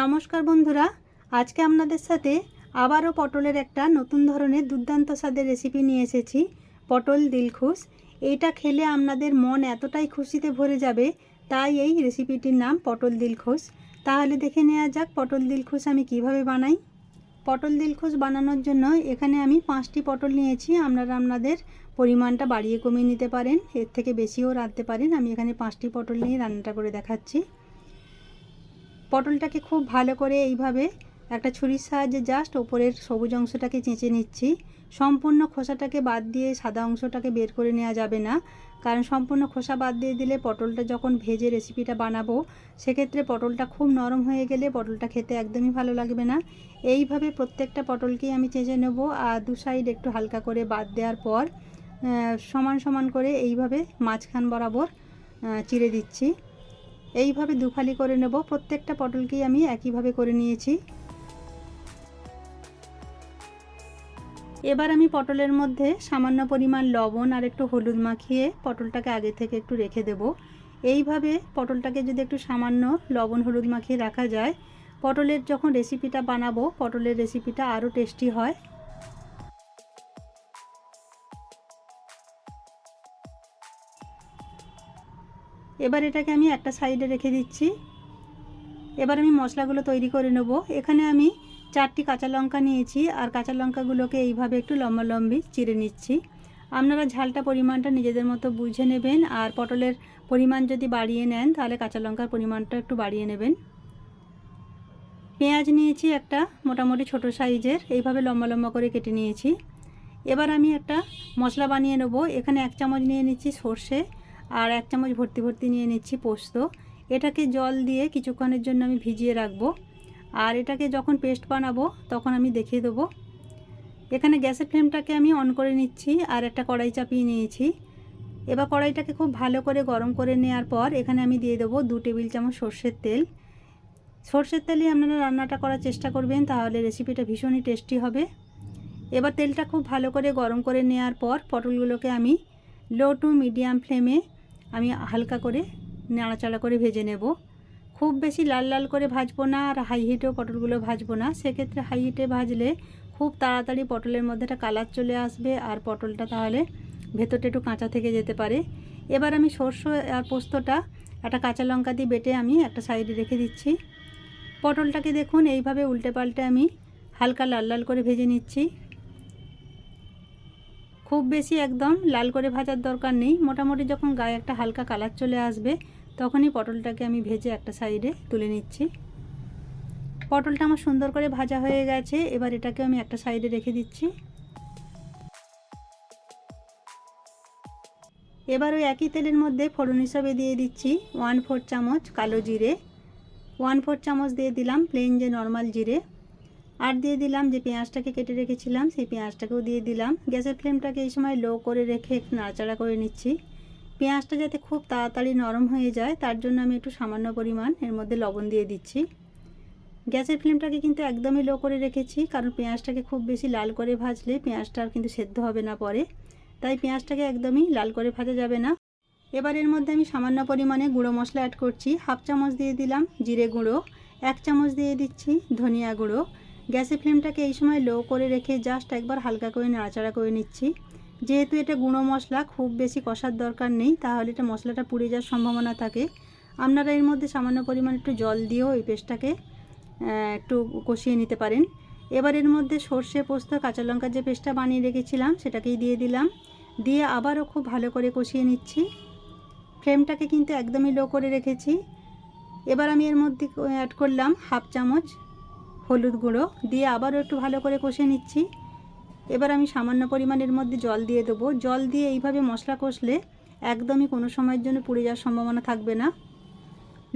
নমস্কার বন্ধুরা, আজকে আপনাদের সাথে আবারও পটলের একটা নতুন ধরনের দুর্দান্ত স্বাদের রেসিপি নিয়ে এসেছি, পটল দিলখুশ এইটা খেলে আপনাদের মন এতটাই খুশিতে ভরে যাবে, তাই এই রেসিপিটির নাম পটল দিলখুশ তাহলে দেখে নেওয়া যাক পটল দিলখুশ আমি কীভাবে বানাই। পটল দিলখুশ বানানোর জন্য এখানে আমি পাঁচটি পটল নিয়েছি, আপনারা আপনাদের পরিমাণটা বাড়িয়ে কমিয়ে নিতে পারেন, এর থেকে বেশিও রাঁধতে পারেন। আমি এখানে পাঁচটি পটল নিয়ে রান্নাটা করে দেখাচ্ছি। পটলটাকে খুব ভালো করে এইভাবে একটা ছুরির সাহায্যে জাস্ট ওপরের সবুজ অংশটাকে চেঁচে নিচ্ছি। সম্পূর্ণ খোসাটাকে বাদ দিয়ে সাদা অংশটাকে বের করে নেওয়া যাবে না। কারণ সম্পূর্ণ খোসা বাদ দিয়ে দিলে পটলটা যখন ভেজে রেসিপিটা বানাবো, সেক্ষেত্রে পটলটা খুব নরম হয়ে গেলে পটলটা খেতে একদমই ভালো লাগবে না। এইভাবে প্রত্যেকটা পটলকেই আমি চেঁচে নেব আর দু সাইড একটু হালকা করে বাদ দেওয়ার পর সমান সমান করে এইভাবে মাঝখান বরাবর চিড়ে দিচ্ছি। এইভাবে দুফালি করে নেব। প্রত্যেকটা পটলকেই আমি একইভাবে করে নিয়েছি। এবার আমি পটলের মধ্যে সামান্য পরিমাণ লবণ আর একটু হলুদ মাখিয়ে পটলটাকে আগে থেকে একটু রেখে দেব। এইভাবে পটলটাকে যদি একটু সামান্য লবণ হলুদ মাখিয়ে রাখা যায়, পটলের যখন রেসিপিটা বানাবো, পটলের রেসিপিটা আরও টেস্টি হয়। এবার এটাকে আমি একটা সাইডে রেখে দিচ্ছি। এবার আমি মশলাগুলো তৈরি করে নেব। এখানে আমি চারটি কাঁচা লঙ্কা নিয়েছি আর কাঁচা লঙ্কাগুলোকে এইভাবে একটু লম্বা লম্বি চিড়ে নিচ্ছি। আপনারা ঝালটা পরিমাণটা নিজেদের মতো বুঝে নেবেন আর পটলের পরিমাণ যদি বাড়িয়ে নেন, তাহলে কাঁচা লঙ্কার পরিমাণটা একটু বাড়িয়ে নেবেন। পেঁয়াজ নিয়েছি একটা, মোটামুটি ছোট সাইজের, এইভাবে লম্বা লম্বা করে কেটে নিয়েছি। এবার আমি একটা মশলা বানিয়ে নেব। এখানে এক চামচ নিয়ে নিচ্ছি সর্ষে আর এক চামচ ভর্তি ভর্তি নিয়ে নিচ্ছি পোস্ত। এটাকে জল দিয়ে কিছুক্ষণের জন্য আমি ভিজিয়ে রাখব। আর এটাকে যখন পেস্ট বানাবো, তখন আমি দেখিয়ে দেবো। এখানে গ্যাসের ফ্লেমটাকে আমি অন করে নিচ্ছি আর একটা কড়াই চাপিয়ে নিয়েছি। এবার কড়াইটাকে খুব ভালো করে গরম করে নেওয়ার পর এখানে আমি দিয়ে দেবো দু টেবিল চামচ সর্ষের তেল। সর্ষের তেলে আপনারা রান্নাটা করার চেষ্টা করবেন, তাহলে রেসিপিটা ভীষণই টেস্টি হবে। এবার তেলটা খুব ভালো করে গরম করে নেওয়ার পর পটলগুলোকে আমি লো টু মিডিয়াম ফ্লেমে আমি হালকা করে নাড়াচাড়া করে ভেজে নেব। খুব বেশি লাল লাল করে ভাজবো না আর হাই হিটেও পটলগুলো ভাজবো না। সেক্ষেত্রে হাই হিটে ভাজলে খুব তাড়াতাড়ি পটলের মধ্যে একটা কালার চলে আসবে আর পটলটা তাহলে ভেতরটা একটু কাঁচা থেকে যেতে পারে। এবার আমি সর্ষ আর পোস্তটা একটা কাঁচা লঙ্কা দিয়ে বেটে আমি একটা সাইডে রেখে দিচ্ছি। পটলটাকে দেখুন, এইভাবে উল্টে পাল্টে আমি হালকা লাল লাল করে ভেজে নিচ্ছি। খুব বেশি একদম লাল করে ভাজার দরকার নেই। মোটামুটি যখন গায়ে একটা হালকা কালার চলে আসবে, তখনই পটলটাকে আমি ভেজে একটা সাইডে তুলে নিচ্ছি। পটলটা আমার সুন্দর করে ভাজা হয়ে গেছে, এবার এটাকে আমি একটা সাইডে রেখে দিচ্ছি। এবার ওই একই তেলের মধ্যে ফোড়ন হিসাবে দিয়ে দিচ্ছি ওয়ান ফোর চামচ কালো জিরে। ওয়ান ফোর চামচ দিয়ে দিলাম প্লেন যে নর্মাল জিরে। আর দিয়ে দিলাম যে পেঁয়াজটাকে কেটে রেখেছিলাম, সেই পেঁয়াজটাকেও দিয়ে দিলাম। গ্যাসের ফ্লেমটাকে এই সময় লো করে রেখে একটু নাড়াচাড়া করে নিচ্ছি। পেঁয়াজটা যাতে খুব তাড়াতাড়ি নরম হয়ে যায়, তার জন্য আমি একটু সামান্য পরিমাণ এর মধ্যে লবণ দিয়ে দিচ্ছি। গ্যাসের ফ্লেমটাকে কিন্তু একদমই লো করে রেখেছি, কারণ পেঁয়াজটাকে খুব বেশি লাল করে ভাজলে পেঁয়াজটা আর কিন্তু সেদ্ধ হবে না পরে। তাই পেঁয়াজটাকে একদমই লাল করে ভাজা যাবে না। এবার এর মধ্যে আমি সামান্য পরিমাণে গুঁড়ো মশলা অ্যাড করছি। হাফ চামচ দিয়ে দিলাম জিরে গুঁড়ো, এক চামচ দিয়ে দিচ্ছি ধনিয়া গুঁড়ো। গ্যাসের ফ্লেমটাকে এই সময় লো করে রেখে জাস্ট একবার হালকা করে নাড়াচাড়া করে নিচ্ছি। যেহেতু এটা গুঁড়ো মশলা, খুব বেশি কষার দরকার নেই, তাহলে এটা মশলাটা পুড়ে যাওয়ার সম্ভাবনা থাকে। আপনারা এর মধ্যে সামান্য পরিমাণ একটু জল দিয়েও এই পেস্টটাকে একটু কষিয়ে নিতে পারেন। এবার এর মধ্যে সর্ষে পোস্ত, কাঁচা লঙ্কার যে পেস্টটা বানিয়ে রেখেছিলাম, সেটাকেই দিয়ে দিলাম। দিয়ে আবারও খুব ভালো করে কষিয়ে নিচ্ছি। ফ্লেমটাকে কিন্তু একদমই লো করে রেখেছি। এবার আমি এর মধ্যে অ্যাড করলাম হাফ চামচ হলুদ গুঁড়ো দিয়ে আবারও একটু ভালো করে কষে নিচ্ছি। এবার আমি সামান্য পরিমাণের মধ্যে জল দিয়ে দেবো। জল দিয়ে এইভাবে মশলা কষলে একদমই কোনো সময়ের জন্য পুড়ে যাওয়ার সম্ভাবনা থাকবে না।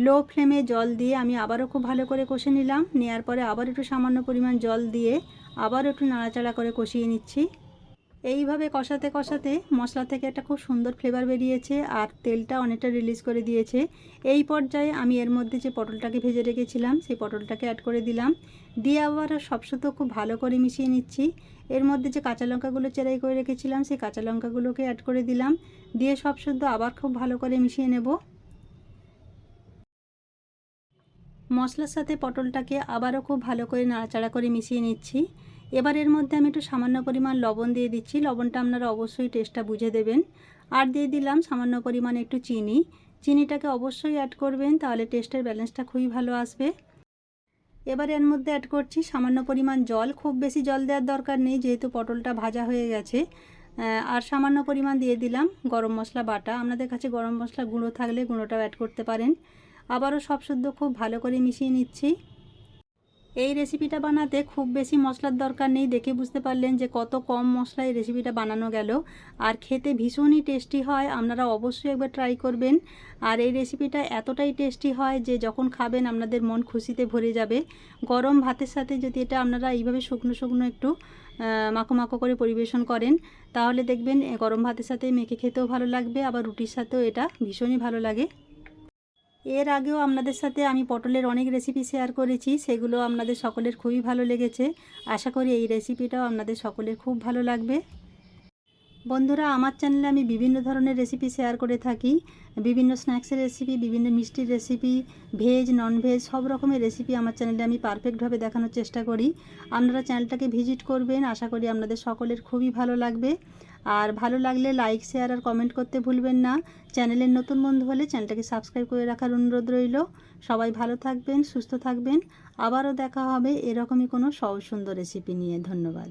লো ফ্লেমে জল দিয়ে আমি আবারও খুব ভালো করে কষে নিলাম। নেওয়ার পরে আবার একটু সামান্য পরিমাণ জল দিয়ে আবার একটু নাড়াচাড়া করে কষিয়ে নিচ্ছি। এইভাবে কষাতে কষাতে মশলা থেকে একটা খুব সুন্দর ফ্লেভার বেরিয়েছে আর তেলটা অনেকটা রিলিজ করে দিয়েছে। এই পর্যায়ে আমি এর মধ্যে যে পটলটাকে ভেজে রেখেছিলাম, সেই পটলটাকে অ্যাড করে দিলাম। দিয়ে আবার সবসময় খুব ভালো করে মিশিয়ে নিচ্ছি। এর মধ্যে যে কাঁচা লঙ্কাগুলো চেরাই করে রেখেছিলাম, সেই কাঁচা লঙ্কাগুলোকে অ্যাড করে দিলাম। দিয়ে সব শুদ্ধ আবার খুব ভালো করে মিশিয়ে নেব। মশলার সাথে পটলটাকে আবারও খুব ভালো করে নাড়াচাড়া করে মিশিয়ে নিচ্ছি। এবার এর মধ্যে আমি একটু সামান্য পরিমাণ লবণ দিয়ে দিচ্ছি। লবণটা আপনারা অবশ্যই টেস্টটা বুঝে দেবেন। আর দিয়ে দিলাম সামান্য পরিমাণ একটু চিনি। চিনিটাকে অবশ্যই অ্যাড করবেন, তাহলে টেস্টের ব্যালেন্সটা খুবই ভালো আসবে। এবার এর মধ্যে অ্যাড করছি সামান্য পরিমাণ জল। খুব বেশি জল দেওয়ার দরকার নেই, যেহেতু পটলটা ভাজা হয়ে গেছে। আর সামান্য পরিমাণ দিয়ে দিলাম গরম মশলা বাটা। আপনাদের কাছে গরম মশলা গুঁড়ো থাকলে গুঁড়োটাও অ্যাড করতে পারেন। আবারও সব শুদ্ধ খুব ভালো করে মিশিয়ে নিচ্ছি। এই রেসিপিটা বানাতে খুব বেশি মশলার দরকার নেই। দেখে বুঝতে পারলেন যে কত কম মশলায় রেসিপিটা বানানো গেল। আর খেতে ভীষণই টেস্টি হয়। আপনারা অবশ্যই একবার ট্রাই করবেন। আর এই রেসিপিটা এতটাই টেস্টি হয় যে যখন খাবেন আপনাদের মন খুশিতে ভরে যাবে। গরম ভাতের সাথে যদি এটা আপনারা এইভাবে শুকনো শুকনো একটু মাখো মাখো করে পরিবেশন করেন, তাহলে দেখবেন গরম ভাতের সাথে মেখে খেতেও ভালো লাগবে। আবার রুটির সাথেও এটা ভীষণই ভালো লাগে। এর আগেও আপনাদের সাথে আমি পটলের অনেক রেসিপি শেয়ার করেছি, সেগুলো আপনাদের সকলের খুবই ভালো লেগেছে। আশা করি এই রেসিপিটাও আপনাদের সকলের খুব ভালো লাগবে। বন্ধুরা, আমার চ্যানেলে আমি বিভিন্ন ধরনের রেসিপি শেয়ার করে থাকি। বিভিন্ন স্ন্যাক্সের রেসিপি বিভিন্ন মিষ্টির রেসিপি ভেজ নন ভেজ সব রকমের রেসিপি আমার চ্যানেলে আমি পারফেক্টভাবে দেখানোর চেষ্টা করি। আপনারা চ্যানেলটাকে ভিজিট করবেন, আশা করি আপনাদের সকলের খুবই ভালো লাগবে। আর ভালো লাগলে লাইক শেয়ার আর কমেন্ট করতে ভুলবেন না। চ্যানেলের নতুন বন্ধু হলে চ্যানেলটাকে সাবস্ক্রাইব করে রাখার অনুরোধ রইল। সবাই ভালো থাকবেন, সুস্থ থাকবেন। আবারও দেখা হবে এরকমই কোনো সহজ সুন্দর রেসিপি নিয়ে। ধন্যবাদ।